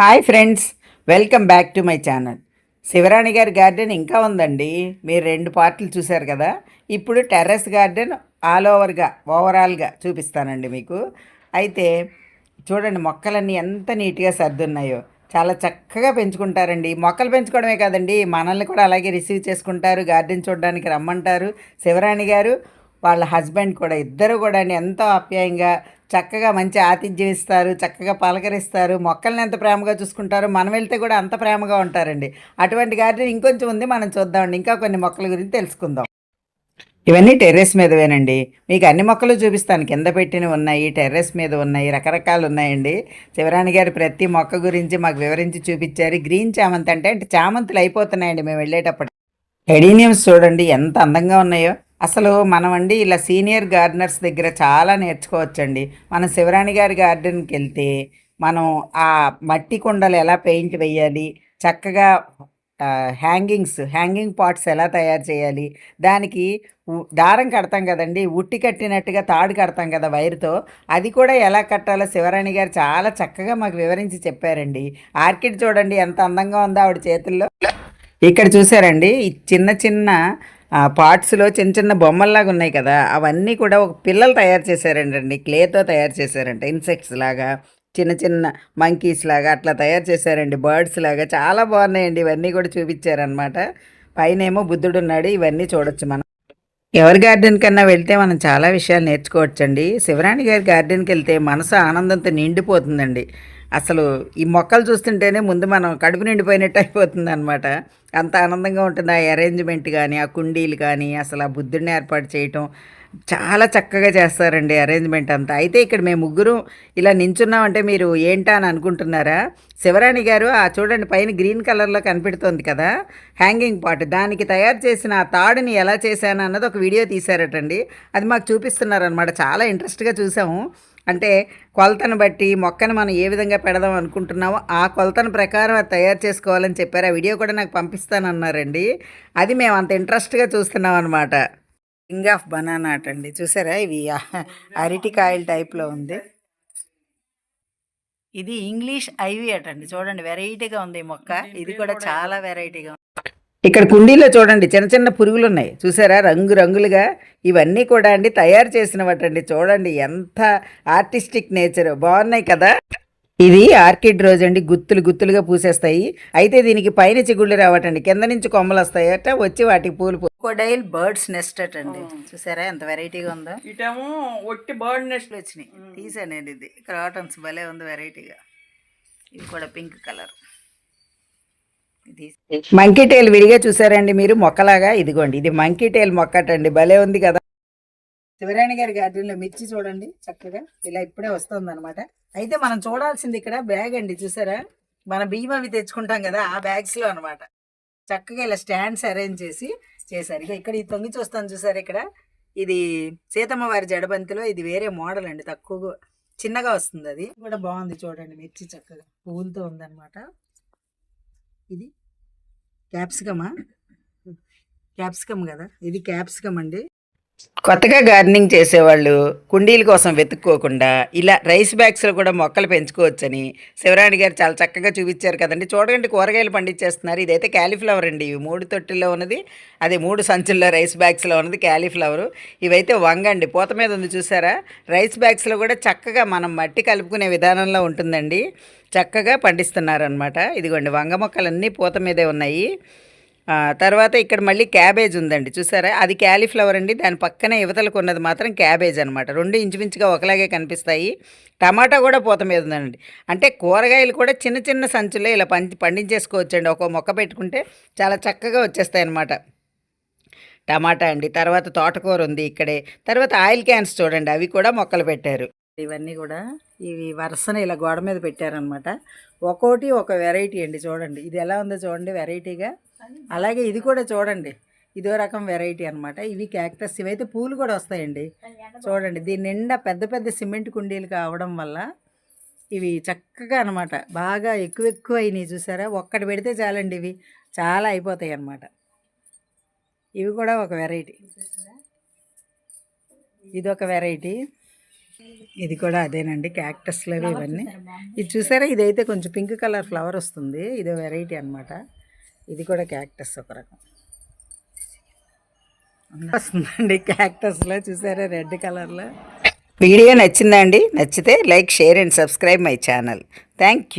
Hi friends welcome back to my channel. Shivarani గారి garden ఇంకా ఉందండి. మీరు రెండు పార్ట్లు చూశారు కదా. ఇప్పుడు టెర్రస్ గార్డెన్ ఆల్ ఓవర్గా ఓవరాల్గా చూపిస్తానండి మీకు. అయితే చూడండి మొక్కలన్నీ ఎంత నీట్గా సర్దున్నాయో. చాలా చక్కగా పెంచుకుంటారండి. మొక్కలు పెంచుకోవడమే కాదండి మనల్ని కూడా అలాగే రిసీవ్ చేసుకుంటారు గార్డెన్ చూడడానికి రమ్మంటారు. శివరాణి గారు వాళ్ళ హస్బెండ్ కూడా ఇద్దరు కూడా ఎంతో ఆప్యాయంగా చక్కగా మంచి ఆతిథ్యం ఇస్తారు చక్కగా పలకరిస్తారు. మొక్కల్ని ఎంత ప్రేమగా చూసుకుంటారు మనం వెళ్తే కూడా అంత ప్రేమగా ఉంటారండి. అటువంటి గార్డెన్ ఇంకొంచెం ఉంది మనం చూద్దామండి. ఇంకా కొన్ని మొక్కల గురించి తెలుసుకుందాం. ఇవన్నీ టెర్రస్ మీదవేనండి. మీకు అన్ని మొక్కలు చూపిస్తాను. కింద పెట్టినవి ఉన్నాయి టెర్రస్ మీద ఉన్నాయి రకరకాలు ఉన్నాయండి. శివరాణి గారు ప్రతి మొక్క గురించి మాకు వివరించి చూపించారు. గ్రీన్ చామంతి అంటే అంటే చామంతులు అయిపోతున్నాయండి మేము వెళ్ళేటప్పుడు. ఎడీనియమ్స్ చూడండి ఎంత అందంగా ఉన్నాయో. అసలు మనం అండి ఇలా సీనియర్ గార్డెనర్స్ దగ్గర చాలా నేర్చుకోవచ్చండి. మనం శివరాణి గారి గార్డెన్కి వెళ్తే మనం ఆ మట్టి కుండలు ఎలా పెయింట్ వేయాలి చక్కగా హ్యాంగింగ్స్ హ్యాంగింగ్ పాట్స్ ఎలా తయారు చేయాలి దానికి ఉ- దారం కడతాం కదండి ఉట్టి కట్టినట్టుగా తాడు కడతాం కదా వైర్తో అది కూడా ఎలా కట్టాలో శివరాణి గారు చాలా చక్కగా మాకు వివరించి చెప్పారండి. ఆర్కిడ్ చూడండి ఎంత అందంగా ఉందో ఆవిడ చేతుల్లో. ఇక్కడ చూసారండి ఈ చిన్న చిన్న పార్ట్స్లో చిన్న చిన్న బొమ్మల్లాగా ఉన్నాయి కదా అవన్నీ కూడా ఒక పిల్లలు తయారు చేశారంటండి. క్లేతో తయారు చేశారంట ఇన్సెక్ట్స్ లాగా చిన్న చిన్న మంకీస్ లాగా అట్లా తయారు చేశారండి. బర్డ్స్ లాగా చాలా బాగున్నాయండి. ఇవన్నీ కూడా చూపించారనమాట పైన ఏమో బుద్ధుడు ఉన్నాడు. ఇవన్నీ చూడొచ్చు మనం. ఎవరి గార్డెన్ కన్నా వెళ్తే మనం చాలా విషయాలు నేర్చుకోవచ్చండి. శివరాణి గారి గార్డెన్కి వెళ్తే మనసు ఆనందంతో నిండిపోతుందండి. అసలు ఈ మొక్కలు చూస్తుంటేనే ముందు మనం కడుపు నిండిపోయినట్టు అయిపోతుంది అనమాట అంత ఆనందంగా ఉంటుంది ఆ అరేంజ్మెంట్ కానీ ఆ కుండీలు కానీ అసలు ఆ బుద్ధుడిని ఏర్పాటు చేయటం చాలా చక్కగా చేస్తారండి అరేంజ్మెంట్ అంతా. అయితే ఇక్కడ మేము ముగ్గురు ఇలా నించున్నామంటే మీరు ఏంటా అని అనుకుంటున్నారా? శివరాణి గారు ఆ చూడండి పైన గ్రీన్ కలర్లో కనిపెడుతోంది కదా హ్యాంగింగ్ పాట్ దానికి తయారు చేసిన ఆ తాడుని ఎలా చేశాను అన్నది ఒక వీడియో తీశారటండి. అది మాకు చూపిస్తున్నారనమాట చాలా ఇంట్రెస్ట్గా చూసాము. అంటే కొలతను బట్టి మొక్కను మనం ఏ విధంగా పెడదాం అనుకుంటున్నామో ఆ కొలతను ప్రకారం అది తయారు చేసుకోవాలని చెప్పారు. ఆ వీడియో కూడా నాకు పంపిస్తానన్నారండి. అది మేము అంత ఇంట్రెస్ట్గా చూస్తున్నాం అనమాట కింగ్ ఆఫ్ బనానా అటండి. చూసారా? ఇవి అరటికాయల టైప్లో ఉంది. ఇది ఇంగ్లీష్ ఐవి అటండి. చూడండి వెరైటీగా ఉంది మొక్క. ఇది కూడా చాలా వెరైటీగా ఉంది. ఇక్కడ కుండీలో చూడండి చిన్న చిన్న పురుగులు ఉన్నాయి చూసారా? రంగు రంగులుగా ఇవన్నీ కూడా అండి తయారు చేసినవటండి. చూడండి ఎంత ఆర్టిస్టిక్ నేచర్. బాగున్నాయి కదా? ఇది ఆర్కిడ్ రోజ్ అండి. గుత్తులు గుత్తులుగా పూసేస్తాయి. అయితే దీనికి పైన చిగుళ్ళు రావటండి. కింద నుంచి కొమ్మలు వస్తాయట. వచ్చి వాటికి పూలు కొడైల్ బర్డ్స్ నెస్ట్ అటండి. చూసారా? ఎంత వెరైటీగా ఉందో? ఇటేమో ఒట్టి బర్డ్ నెస్ట్ వచ్చినాయి. తీసాను నేను ఇది. క్రాటన్స్ భలే ఉంది వెరైటీగా ఇది కూడా పింక్ కలర్ మంకీ టైల్ విడిగా చూసారండి మీరు? మొక్కలాగా? ఇదిగోండి. ఇది మంకీ టైల్ మొక్కటండి. భలే ఉంది కదా. శివరాణి గారి గార్డెన్లో మిర్చి చూడండి చక్కగా. ఇలా ఇప్పుడే వస్తుంది అనమాట అయితే మనం చూడాల్సింది ఇక్కడ బ్యాగ్ అండి. చూసారా? మన బియ్యం అవి తెచ్చుకుంటాం కదా ఆ బ్యాగ్స్లో అనమాట చక్కగా ఇలా స్టాండ్స్ అరేంజ్ చేసి చేశారు. ఇక ఇక్కడ ఈ తొంగి చూస్తాను చూసారు ఇక్కడ? ఇది సీతమ్మ వారి జడబంతిలో ఇది వేరే మోడల్ అండి తక్కువ చిన్నగా వస్తుంది అది. కూడా బాగుంది చూడండి మిర్చి చక్కగా పువ్వులతో ఉందన్నమాట. ఇది క్యాప్సికమా? క్యాప్సికమ్ కదా ఇది క్యాప్సికమ్ అండి. కొత్తగా గార్డెనింగ్ చేసేవాళ్ళు కుండీల కోసం వెతుక్కోకుండా ఇలా రైస్ బ్యాగ్స్లో కూడా మొక్కలు పెంచుకోవచ్చని శివరాణి గారు చాలా చక్కగా చూపించారు కదండి. చూడండి కూరగాయలు పండించేస్తున్నారు. ఇదైతే క్యాలీఫ్లవర్ అండి. ఇవి మూడు తొట్టిల్లో ఉన్నది అదే మూడు సంచుల్లో రైస్ బ్యాగ్స్లో ఉన్నది క్యాలీఫ్లవర్. ఇవైతే వంగ అండి. పూత మీద ఉంది చూసారా? రైస్ బ్యాగ్స్లో కూడా చక్కగా మనం మట్టి కలుపుకునే విధానంలో ఉంటుందండి. చక్కగా పండిస్తున్నారనమాట ఇదిగోండి వంగ మొక్కలన్నీ పూత మీదే ఉన్నాయి. తర్వాత ఇక్కడ మళ్ళీ క్యాబేజ్ ఉందండి చూసారా? అది క్యాలీఫ్లవర్ అండి దాని పక్కనే యువతలకు ఉన్నది మాత్రం క్యాబేజ్ అనమాట రెండు ఇంచుమించుగా ఒకలాగే కనిపిస్తాయి. టమాటా కూడా పూత మీద ఉందండి. అంటే కూరగాయలు కూడా చిన్న చిన్న సంచుల్లో ఇలా పంచి పండించేసుకోవచ్చండి. ఒక మొక్క పెట్టుకుంటే చాలా చక్కగా వచ్చేస్తాయి అన్నమాట. టమాటా అండి తర్వాత తోటకూర ఉంది ఇక్కడే. తర్వాత ఆయిల్ క్యాన్స్ చూడండి అవి కూడా మొక్కలు పెట్టారు. ఇవన్నీ కూడా ఇవి వరుసన ఇలా గోడ మీద పెట్టారనమాట ఒక్కోటి ఒక వెరైటీ అండి చూడండి. ఇది ఎలా ఉందో చూడండి వెరైటీగా. అలాగే ఇది కూడా చూడండి. ఇదో రకం వెరైటీ అనమాట ఇవి క్యాక్టస్. ఇవైతే పూలు కూడా వస్తాయండి. చూడండి. దీని నిండా పెద్ద పెద్ద సిమెంట్ కుండీలు కావడం వల్ల ఇవి చక్కగా అనమాట బాగా ఎక్కువ ఎక్కువ అయినాయి చూసారా? ఒక్కటి పెడితే చాలండి ఇవి. చాలా అయిపోతాయి అన్నమాట. ఇవి కూడా ఒక వెరైటీ. ఇదొక వెరైటీ. ఇది కూడా అదేనండి క్యాక్టస్లో ఇవన్నీ. ఇది చూసారా? ఇదైతే కొంచెం పింక్ కలర్ ఫ్లవర్ వస్తుంది. ఇది వెరైటీ అన్నమాట. ఇది కూడా క్యాక్టస్ ఒక రకం. వస్తుందండి క్యాక్టస్లో చూసారా? రెడ్ కలర్లో వీడియో నచ్చిందండి నచ్చితే like share and subscribe my channel. Thank you